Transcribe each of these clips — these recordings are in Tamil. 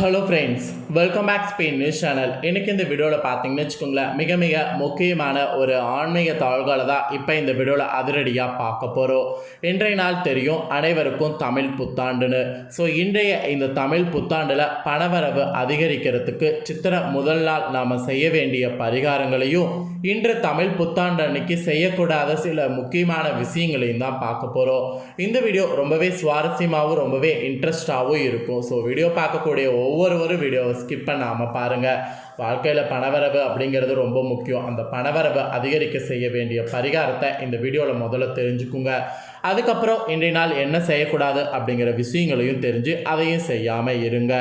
Hello friends welcome back Spain news channel எனக்கு இந்த வீடியோவில் பார்த்தீங்கன்னு வச்சுக்கோங்களேன் மிக மிக முக்கியமான ஒரு ஆன்மீக தாள்களை தான் இப்போ இந்த வீடியோவில் அதிரடியாக பார்க்க போகிறோம் இன்றைய நாள் தெரியும் அனைவருக்கும் தமிழ் புத்தாண்டுன்னு. ஸோ இன்றைய இந்த தமிழ் புத்தாண்டில் பணவரவு அதிகரிக்கிறதுக்கு சித்திர முதல் நாள் நாம் செய்ய வேண்டிய பரிகாரங்களையும் இன்று தமிழ் புத்தாண்டு அன்னைக்கு செய்யக்கூடாத சில முக்கியமான விஷயங்களையும் தான் பார்க்க போகிறோம் இந்த வீடியோ ரொம்பவே சுவாரஸ்யமாகவும் ரொம்பவே இன்ட்ரெஸ்டாகவும் இருக்கும். ஸோ வீடியோ பார்க்கக்கூடிய ஒவ்வொருவரும் வீடியோவை ஸ்கிப் பண்ணாமல் பாருங்கள் வாழ்க்கையில் பணவரவு அப்படிங்கிறது ரொம்ப முக்கியம். அந்த பணவரவை அதிகரிக்க செய்ய வேண்டிய பரிகாரத்தை இந்த வீடியோவில் முதல்ல தெரிஞ்சுக்குங்க. அதுக்கப்புறம் இன்றைய நாள் என்ன செய்யக்கூடாது அப்படிங்கிற விஷயங்களையும் தெரிஞ்சு அதையும் செய்யாமல் இருங்க.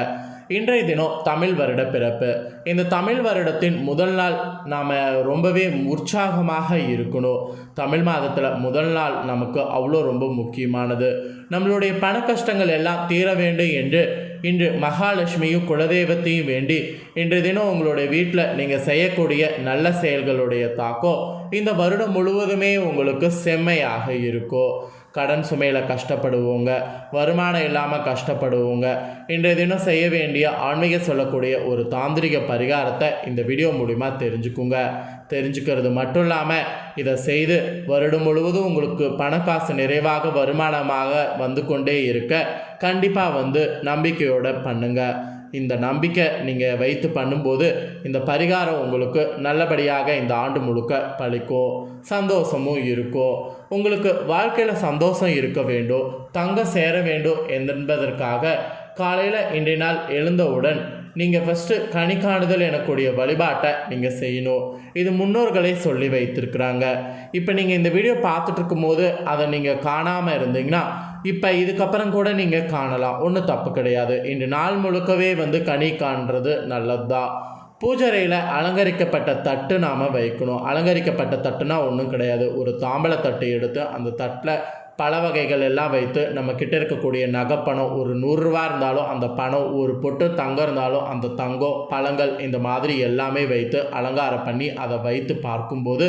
இன்றைய தினம் தமிழ் வருட பிறப்பு. இந்த தமிழ் வருடத்தின் முதல் நாள் நாம் ரொம்பவே உற்சாகமாக இருக்கணும். தமிழ் மாதத்தில் முதல் நாள் நமக்கு அவ்வளோ ரொம்ப முக்கியமானது. நம்மளுடைய பண கஷ்டங்கள் எல்லாம் தீர வேண்டும் என்று இன்று மகாலட்சுமியும் குலதெய்வத்தையும் வேண்டி இன்றைய தினம் உங்களுடைய வீட்டில் நீங்கள் செய்யக்கூடிய நல்ல செயல்களுடைய தாக்கம் இந்த வருடம் முழுவதுமே உங்களுக்கு செம்மையாக இருக்கும். கடன் சுமையில் கஷ்டப்படுவோங்க. வருமானம் இல்லாமல் கஷ்டப்படுவோங்க. இன்றைய தினம் செய்ய வேண்டிய ஆன்மீக சொல்லக்கூடிய ஒரு தாந்திரிக பரிகாரத்தை இந்த வீடியோ மூலிமா தெரிஞ்சுக்குங்க. தெரிஞ்சுக்கிறது மட்டும் இல்லாமல் இதை செய்து வருடம் முழுவதும் உங்களுக்கு பணக்காசு நிறைவாக வருமானமாக வந்து கொண்டே இருக்க கண்டிப்பாக வந்து நம்பிக்கையோடு பண்ணுங்கள் இந்த நம்பிக்கை நீங்கள் வைத்து பண்ணும்போது இந்த பரிகாரம் உங்களுக்கு நல்லபடியாக இந்த ஆண்டு முழுக்க பழிக்கும் சந்தோஷமும் இருக்கும் உங்களுக்கு வாழ்க்கையில் சந்தோஷம் இருக்க வேண்டும் தங்க சேர வேண்டும் என்பதற்காக காலையில் இன்றைய நாள் எழுந்தவுடன் நீங்கள் ஃபஸ்ட்டு கணிக்காணுதல் காணுதல் எனக்கூடிய வழிபாட்டை நீங்கள் செய்யணும். இது முன்னோர்களே சொல்லி வைத்திருக்கிறாங்க. இப்போ நீங்கள் இந்த வீடியோ பார்த்துட்டு இருக்கும்போது அதை நீங்கள் காணாமல் இருந்தீங்கன்னா இப்போ இதுக்கப்புறம் கூட நீங்கள் காணலாம். ஒன்றும் தப்பு கிடையாது. இன்று நாள் முழுக்கவே வந்து கனி காண்றது நல்லது தான் பூஜரையில் அலங்கரிக்கப்பட்ட தட்டு நாம் வைக்கணும். அலங்கரிக்கப்பட்ட தட்டுனா ஒன்றும் கிடையாது. ஒரு தாம்பழ தட்டு எடுத்து அந்த தட்டில் பல வகைகள் எல்லாம் வைத்து நம்ம கிட்ட இருக்கக்கூடிய நகைப்பணம் ஒரு நூறுரூவா இருந்தாலும் அந்த பணம் ஒரு பொட்டு தங்கம் இருந்தாலும் அந்த தங்கம் பழங்கள் இந்த மாதிரி எல்லாமே வைத்து அலங்காரம் பண்ணி அதை வைத்து பார்க்கும்போது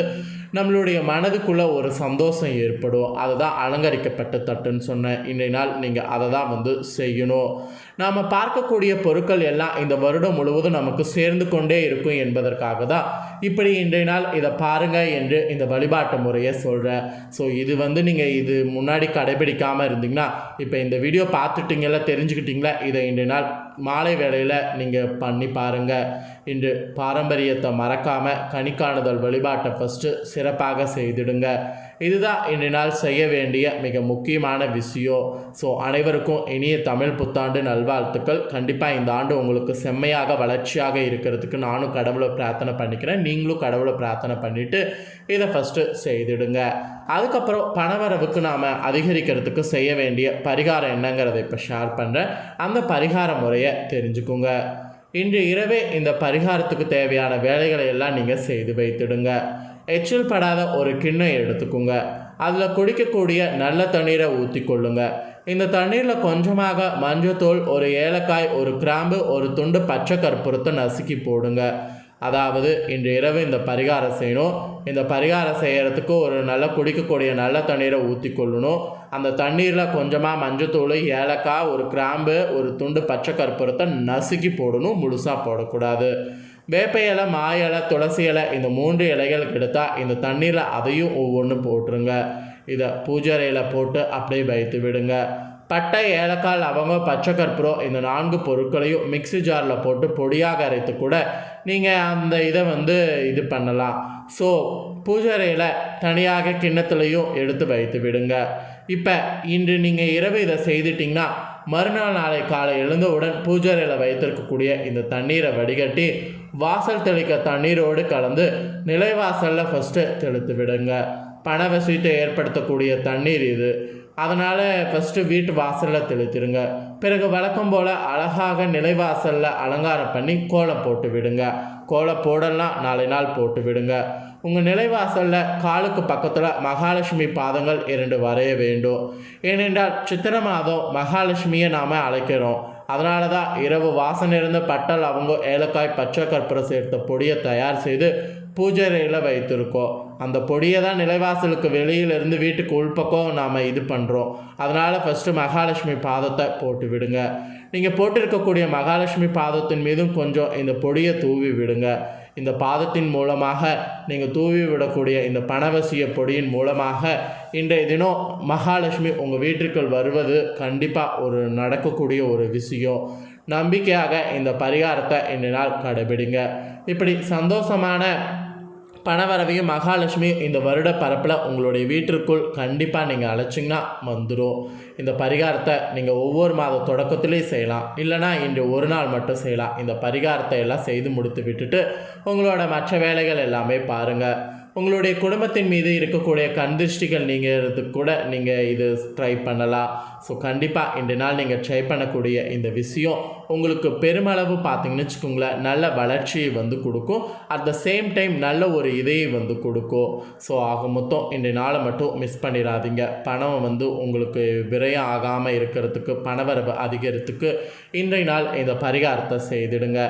நம்மளுடைய மனதுக்குள்ளே ஒரு சந்தோஷம் ஏற்படும். அதுதான் அலங்கரிக்கப்பட்ட தட்டுன்னு சொன்னேன். இன்றைய நாள் நீங்கள் அதை தான் வந்து செய்யணும். நாம் பார்க்கக்கூடிய பொருட்கள் எல்லாம் இந்த வருடம் முழுவதும் நமக்கு சேர்ந்து கொண்டே இருக்கும் என்பதற்காக தான் இப்படி இன்றைய நாள் இதை பாருங்கள் என்று இந்த வழிபாட்டு முறையை சொல்கிறேன் ஸோ இது வந்து நீங்கள் இது முன்னாடி கடைபிடிக்காமல் இருந்தீங்கன்னா இப்போ இந்த வீடியோ பார்த்துட்டிங்களா தெரிஞ்சுக்கிட்டீங்களா இதை இன்றைய நாள் மாலை வேளையில் நீங்கள் பண்ணி பாருங்கள் இன்று பாரம்பரியத்தை மறக்காமல் கணிக்காணுதல் வழிபாட்டை ஃபஸ்ட்டு சிறப்பாக செய்திடுங்க. இதுதான் இன்றைய நாள் செய்ய வேண்டிய மிக முக்கியமான விஷயம் ஸோ அனைவருக்கும் இனிய தமிழ் புத்தாண்டு நல்வாழ்த்துக்கள். கண்டிப்பாக இந்த ஆண்டு உங்களுக்கு செம்மையாக வளர்ச்சியாக இருக்கிறதுக்கு நானும் கடவுளை பிரார்த்தனை பண்ணிக்கிறேன். நீங்களும் கடவுளை பிரார்த்தனை பண்ணிவிட்டு இதை ஃபஸ்ட்டு செய்திடுங்க. அதுக்கப்புறம் பணவரவுக்கு நாம் அதிகரிக்கிறதுக்கு செய்ய வேண்டிய பரிகாரம் என்னங்கிறத இப்போ ஷேர் பண்ணுறேன் அந்த பரிகார முறையை தெரிஞ்சுக்குங்க. இன்று இரவே இந்த பரிகாரத்துக்கு தேவையான வேலைகளை எல்லாம் நீங்கள் செய்து வைத்திடுங்க. எச்சில் படாத ஒரு கிண்ணம் எடுத்துக்கோங்க. அதில் குடிக்கக்கூடிய நல்ல தண்ணீரை ஊற்றிக்கொள்ளுங்க இந்த தண்ணீரில் கொஞ்சமாக மஞ்சத்தூள் ஒரு ஏலக்காய் ஒரு கிராம்பு ஒரு துண்டு பச்சை கற்பூரத்தை நசுக்கி போடுங்க. அதாவது இன்று இரவு இந்த பரிகாரம் செய்யணும். இந்த பரிகாரம் செய்கிறதுக்கு ஒரு நல்ல குடிக்கக்கூடிய நல்ல தண்ணீரை ஊற்றி கொள்ளணும் அந்த தண்ணீரில் கொஞ்சமாக மஞ்சத்தூள் ஏலக்காய் ஒரு கிராம்பு ஒரு துண்டு பச்சை கற்பூரத்தை நசுக்கி போடணும். முழுசாக போடக்கூடாது. வேப்ப இலை மா இலை துளசி இலை இந்த மூன்று இலைகள் கெடுத்தால் இந்த தண்ணீரில் அதையும் ஒவ்வொன்று போட்டுருங்க. இதை பூஜரையில் போட்டு அப்படியே வைத்து விடுங்க. பட்டை ஏலக்காய் லவங்கம் பச்சை கற்பூரம் இந்த நான்கு பொருட்களையும் மிக்ஸி ஜாரில் போட்டு பொடியாக அரைத்து கூட நீங்கள் அந்த இதை வந்து இது பண்ணலாம். ஸோ பூஜரையில் தனியாக கிண்ணத்துலையும் எடுத்து வைத்து விடுங்க. இப்போ இன்று நீங்கள் இரவு இதை செய்துட்டிங்கன்னா மறுநாள் நாளை காலை எழுந்தவுடன் பூஜரையில் வைத்திருக்கக்கூடிய இந்த தண்ணீரை வடிகட்டி வாசல் தெளிக்க தண்ணீரோடு கலந்து நிலைவாசலில் ஃபஸ்ட்டு தெளித்து விடுங்க. பணவசீட்டை ஏற்படுத்தக்கூடிய தண்ணீர் இது. அதனால் ஃபஸ்ட்டு வீட்டு வாசலில் தெளித்திருங்க. பிறகு வழக்கம் போல் அழகாக நிலைவாசலில் அலங்காரம் பண்ணி கோலம் போட்டு விடுங்க. கோலம் போடலாம் நாளை நாள் போட்டு விடுங்க. உங்கள் நிலைவாசலில் காலுக்கு பக்கத்தில் மகாலட்சுமி பாதங்கள் இரண்டு வரைய வேண்டும். ஏனென்றால் சித்திர மாதம் மகாலட்சுமியை நாம் அழைக்கிறோம். அதனால தான் இரவு வாசனை இருந்த பட்டல் அவங்க ஏலக்காய் பச்சை கற்பூரம் சேர்த்த பொடியை தயார் செய்து பூஜைறையில் வைத்திருக்கோம். அந்த பொடியை தான் நிலைவாசலுக்கு வெளியிலிருந்து வீட்டுக்கு உள்பக்கம் நாம் இது பண்ணுறோம் அதனால் ஃபஸ்ட்டு மகாலட்சுமி பாதத்தை போட்டு விடுங்க. நீங்கள் போட்டிருக்கக்கூடிய மகாலட்சுமி பாதத்தின் மீதும் கொஞ்சம் இந்த பொடியை தூவி விடுங்க. இந்த பாதத்தின் மூலமாக நீங்கள் தூவி விடக்கூடிய இந்த பணவசிய பொடியின் மூலமாக இன்றைய தினம் மகாலட்சுமி உங்கள் வீட்டிற்குள் வருவது கண்டிப்பாக ஒரு நடக்கக்கூடிய ஒரு விஷயம். நம்பிக்கையாக இந்த பரிகாரத்தை இன்றைய நாள் கடைபிடிங்க. இப்படி சந்தோஷமான பணவரவையும் மகாலட்சுமி இந்த வருட பரப்பில் உங்களுடைய வீட்டிற்குள் கண்டிப்பாக நீங்கள் அழைச்சிங்கன்னா வந்துடும் இந்த பரிகாரத்தை நீங்கள் ஒவ்வொரு மாத தொடக்கத்துலேயும் செய்யலாம். இல்லைனா இன்று ஒரு நாள் மட்டும் செய்யலாம். இந்த பரிகாரத்தை எல்லாம் செய்து முடித்து விட்டுட்டு உங்களோட மற்ற வேலைகள் எல்லாமே பாருங்கள் உங்களுடைய குடும்பத்தின் மீது இருக்கக்கூடிய கண் திருஷ்டிகள் நீங்கிறதுக்கு கூட நீங்கள் இது ட்ரை பண்ணலாம். ஸோ கண்டிப்பாக இன்று நாள் நீங்கள் ட்ரை பண்ணக்கூடிய இந்த விஷயம் உங்களுக்கு பெருமளவு பார்த்தீங்கன்னு வச்சுக்கோங்களேன் நல்ல வளர்ச்சியை வந்து கொடுக்கும். அட் த சேம் டைம் நல்ல ஒரு இதையை வந்து கொடுக்கும். ஸோ ஆக மொத்தம் இன்றைய நாளை மட்டும் மிஸ் பண்ணிடாதீங்க. பணம் வந்து உங்களுக்கு விரயம் ஆகாமல் இருக்கிறதுக்கு பணவரவு அதிகரித்துக்கு இன்றைய நாள் இந்த பரிகாரத்தை செய்திடுங்க.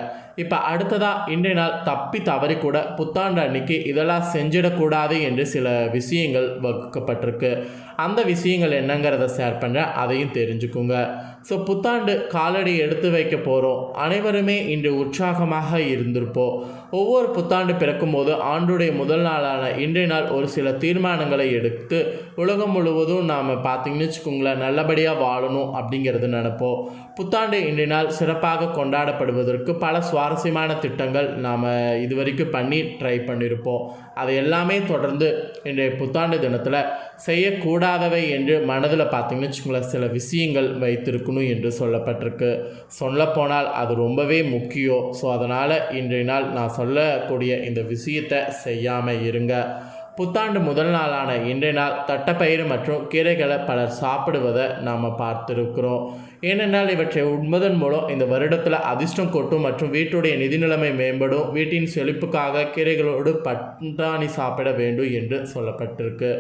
இப்போ அடுத்ததாக இன்றைய நாள் தப்பி தவறி கூட புத்தாண்டு அன்னைக்கு இதெல்லாம் செஞ்சு செஞ்சிடக்கூடாது என்று சில விஷயங்கள் வகுக்கப்பட்டிருக்கு. அந்த விஷயங்கள் என்னங்கிறத ஷேர் பண்ணுறேன் அதையும் தெரிஞ்சுக்குங்க. ஸோ புத்தாண்டு காலடி எடுத்து வைக்க போகிறோம் அனைவருமே இன்று உற்சாகமாக இருந்திருப்போம். ஒவ்வொரு புத்தாண்டு பிறக்கும்போது ஆண்டுடைய முதல் நாளான இன்றைய நாள் ஒரு சில தீர்மானங்களை எடுத்து உலகம் முழுவதும் நாம் பார்த்தீங்கன்னு வச்சுக்கோங்களேன் நல்லபடியாக வாழணும் அப்படிங்கிறது நினப்போம். புத்தாண்டு இன்றைய நாள் சிறப்பாக கொண்டாடப்படுவதற்கு பல சுவாரஸ்யமான திட்டங்கள் நாம் இதுவரைக்கும் பண்ணி ட்ரை பண்ணியிருப்போம் அது எல்லாமே தொடர்ந்து இன்றைய புத்தாண்டு தினத்தில் செய்யக்கூடாதவை என்று மனதில் பார்த்திங்கன்னு வச்சுக்கோங்களேன் சில விஷயங்கள் வைத்திருக்கணும் என்று சொல்லப்பட்டிருக்கு. சொல்லப்போனால் அது ரொம்பவே முக்கியம். ஸோ அதனால் இன்றைய நாள் நான் சொல்லக்கூடிய இந்த விஷயத்தை செய்யாமல் இருங்க. புத்தாண்டு முதல் நாளான இன்றைய நாள் தட்டப்பயிறு மற்றும் கீரைகளை பலர் சாப்பிடுவதை நாம் பார்த்துருக்கிறோம். ஏனென்றால் இவற்றை உண்பதன் மூலம் இந்த வருடத்தில் அதிர்ஷ்டம் கொட்டும் மற்றும் வீட்டுடைய நிதி நிலைமை மேம்படும். வீட்டின் செழிப்புக்காக கீரைகளோடு பட்டாணி சாப்பிட வேண்டும் என்று சொல்லப்பட்டிருக்கு.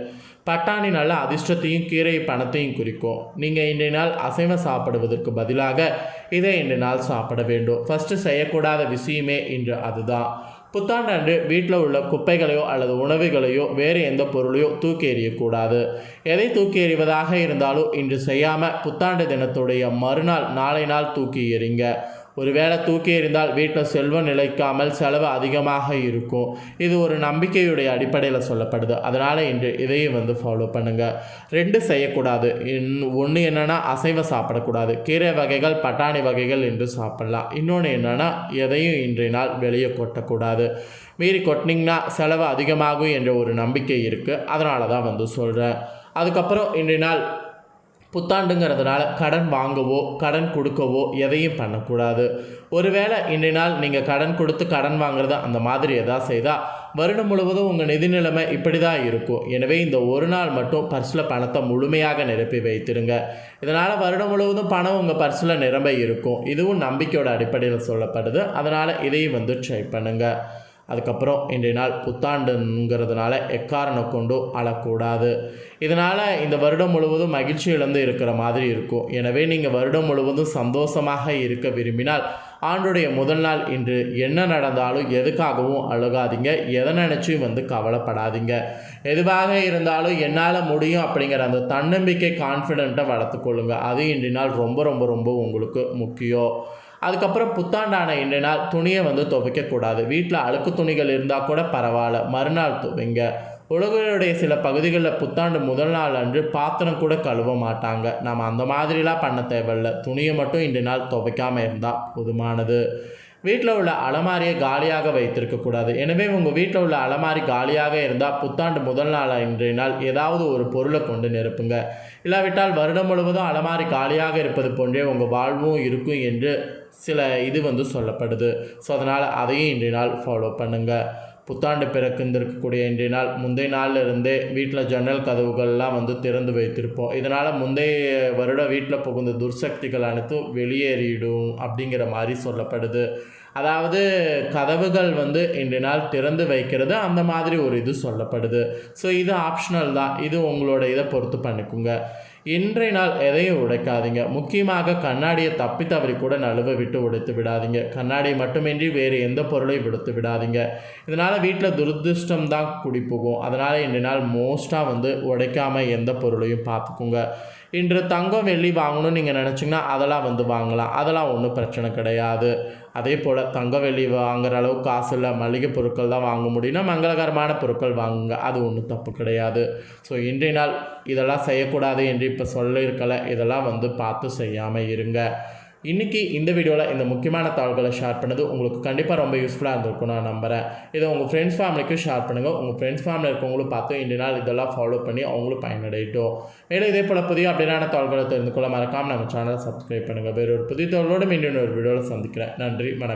பட்டாணி நல்ல அதிர்ஷ்டத்தையும் கீரை பணத்தையும் குறிக்கும். நீங்கள் இன்றைய நாள் அசைவம் சாப்பிடுவதற்கு பதிலாக இதை இன்றைய நாள் சாப்பிட வேண்டும். ஃபஸ்ட்டு செய்யக்கூடாத விஷயமே இன்று அதுதான். புத்தாண்டாண்டு வீட்டில் உள்ள குப்பைகளையோ அல்லது உணவுகளையோ வேறு எந்த பொருளையோ தூக்கி எறியக்கூடாது எதை தூக்கி எறிவதாக இருந்தாலும் இன்று செய்யாமல் புத்தாண்டு தினத்துடைய மறுநாள் நாளை நாள் தூக்கி எறிங்க. ஒருவேளை தூக்கி எறிந்தால் வீட்டில் செல்வம் நிலைக்காமல் செலவு அதிகமாக இருக்கும். இது ஒரு நம்பிக்கையுடைய அடிப்படையில் சொல்லப்படுது. அதனால் இன்று இதையும் வந்து ஃபாலோ பண்ணுங்கள் ரெண்டு செய்யக்கூடாது. ஒன்று என்னென்னா அசைவ சாப்பிடக்கூடாது. கீரை வகைகள் பட்டாணி வகைகள் என்று சாப்பிடலாம். இன்னொன்று என்னென்னா எதையும் இன்றைய நாள் வெளியே கொட்டக்கூடாது. மீறி கொட்டினீங்கன்னா செலவு அதிகமாகும் என்ற ஒரு நம்பிக்கை இருக்குது அதனால தான் வந்து சொல்கிறேன் அதுக்கப்புறம் இன்றைய நாள் புத்தாண்டுங்கிறதுனால கடன் வாங்கவோ கடன் கொடுக்கவோ எதையும் பண்ணக்கூடாது. ஒருவேளை இன்றைய நாள் நீங்கள் கடன் கொடுத்து கடன் வாங்குறது அந்த மாதிரி எதாவது செய்தால் வருடம் முழுவதும் உங்கள் நிதி நிலைமை இப்படி தான் இருக்கும். எனவே இந்த ஒரு நாள் மட்டும் பர்ஸில் பணத்தை முழுமையாக நிரப்பி வைத்திருங்க. இதனால் வருடம் முழுவதும் பணம் உங்கள் பர்ஸில் நிரம்ப இருக்கும். இதுவும் நம்பிக்கையோட அடிப்படையில் சொல்லப்படுது. அதனால் இதையும் வந்து ட்ரை பண்ணுங்கள் அதுக்கப்புறம் இன்றைய நாள் புத்தாண்டுங்கிறதுனால எக்காரணம் கொண்டும் அழக்கூடாது. இதனால் இந்த வருடம் முழுவதும் மகிழ்ச்சி இழந்து இருக்கிற மாதிரி இருக்கும். எனவே நீங்கள் வருடம் முழுவதும் சந்தோஷமாக இருக்க விரும்பினால் ஆண்டுடைய முதல் நாள் இன்று என்ன நடந்தாலும் எதுக்காகவும் அழுகாதீங்க. எதை நினச்சும் வந்து கவலைப்படாதீங்க. எதுவாக இருந்தாலும் என்னால் முடியும் அப்படிங்கிற அந்த தன்னம்பிக்கை கான்ஃபிடென்ட்டை வளர்த்துக்கொள்ளுங்க அது இன்றைய நாள் ரொம்ப ரொம்ப ரொம்ப உங்களுக்கு முக்கியம். அதுக்கப்புறம் புத்தாண்டான இன்றைய நாள் துணியை வந்து துவைக்கக்கூடாது. வீட்டில் அழுக்கு துணிகள் இருந்தால் கூட பரவாயில்ல. மறுநாள் துவைங்க. உலகளுடைய சில பகுதிகளில் புத்தாண்டு முதல் நாள் அன்று பாத்திரம் கூட கழுவ மாட்டாங்க. நம்ம அந்த மாதிரிலாம் பண்ண தேவையில்ல. துணியை மட்டும் இன்று நாள் துவைக்காமல் இருந்தால் போதுமானது. வீட்டில் உள்ள அலமாரியை காலியாக வைத்திருக்கக்கூடாது எனவே உங்கள் வீட்டில் உள்ள அலமாரி காலியாக இருந்தால் புத்தாண்டு முதல் நாள் இன்றைய நாள் ஏதாவது ஒரு பொருளை கொண்டு நிரப்புங்க. இல்லாவிட்டால் வருடம் முழுவதும் அலமாரி காலியாக இருப்பது போன்றே உங்கள் வாழ்வும் இருக்கும் என்று சில இது வந்து சொல்லப்படுது. ஸோ அதனால் அதையும் இன்றைய நாள் ஃபாலோ பண்ணுங்கள் புத்தாண்டு பிறக்கிருந்திருக்கக்கூடிய இன்றைய நாள் முந்தைய நாளில் இருந்தே வீட்டில் ஜன்னல் கதவுகள்லாம் வந்து திறந்து வைத்திருப்போம். இதனால் முந்தைய வருட வீட்டில் புகுந்த துர்சக்திகள் அனைத்தும் வெளியேறிடும் அப்படிங்கிற மாதிரி சொல்லப்படுது. அதாவது கதவுகள் வந்து இன்றைய நாள் திறந்து வைக்கிறது அந்த மாதிரி ஒரு இது சொல்லப்படுது. ஸோ இது ஆப்ஷனல் தான். இது உங்களோட இதை பொறுத்து பண்ணிக்கோங்க. இன்றைய நாள் எதையும் உடைக்காதீங்க. முக்கியமாக கண்ணாடியை தப்பி தவறி கூட நழுவ விட்டு உடைத்து விடாதீங்க. கண்ணாடியை மட்டுமின்றி வேறு எந்த பொருளையும் விடுத்து விடாதீங்க. இதனால் வீட்டில் துரதிருஷ்டம் தான் குடி போகும். அதனால் இன்றைய நாள் மோஸ்ட்டாக வந்து உடைக்காமல் எந்த பொருளையும் பார்த்துக்குங்க. இன்று தங்கம் வெள்ளி வாங்கணும்னு நீங்கள் நினச்சிங்கன்னா அதெல்லாம் வந்து வாங்கலாம். அதெல்லாம் ஒன்றும் பிரச்சனை கிடையாது. அதே போல் தங்க வெள்ளி வாங்குற அளவுக்கு காசு இல்லை மளிகை பொருட்கள் தான் வாங்க முடியும்னா மங்களகரமான பொருட்கள் வாங்குங்க. அது ஒன்றும் தப்பு கிடையாது. ஸோ இன்றைய நாள் இதெல்லாம் செய்யக்கூடாது என்று இப்போ சொல்லியிருக்கலை. இதெல்லாம் வந்து பார்த்து செய்யாமல் இருங்க. இன்றைக்கி இந்த வீடியோவில் இந்த முக்கியமான தகவல்களை ஷேர் பண்ணது உங்களுக்கு கண்டிப்பாக ரொம்ப யூஸ்ஃபுல்லாக இருந்திருக்கும் நான் நம்புகிறேன் இதை உங்கள் ஃப்ரெண்ட்ஸ் ஃபேமிலிக்கும் ஷேர் பண்ணுங்கள் உங்கள் ஃப்ரெண்ட்ஸ் ஃபேமிலி இருக்கவங்களும் பார்த்து இன்றைய நாள் இதெல்லாம் ஃபாலோ பண்ணி அவங்களும் பயனடையட்டும். மேலும் இதே போல் புதிய அப்படியான தகவல்களை தெரிந்து கொள்ள மறக்காமல் நம்ம சேனலை சப்ஸ்கிரைப் பண்ணுங்கள் வேறு ஒரு புதிய தகவலோடு மீண்டும் ஒரு வீடியோவில் சந்திக்கிறேன். நன்றி வணக்கம்.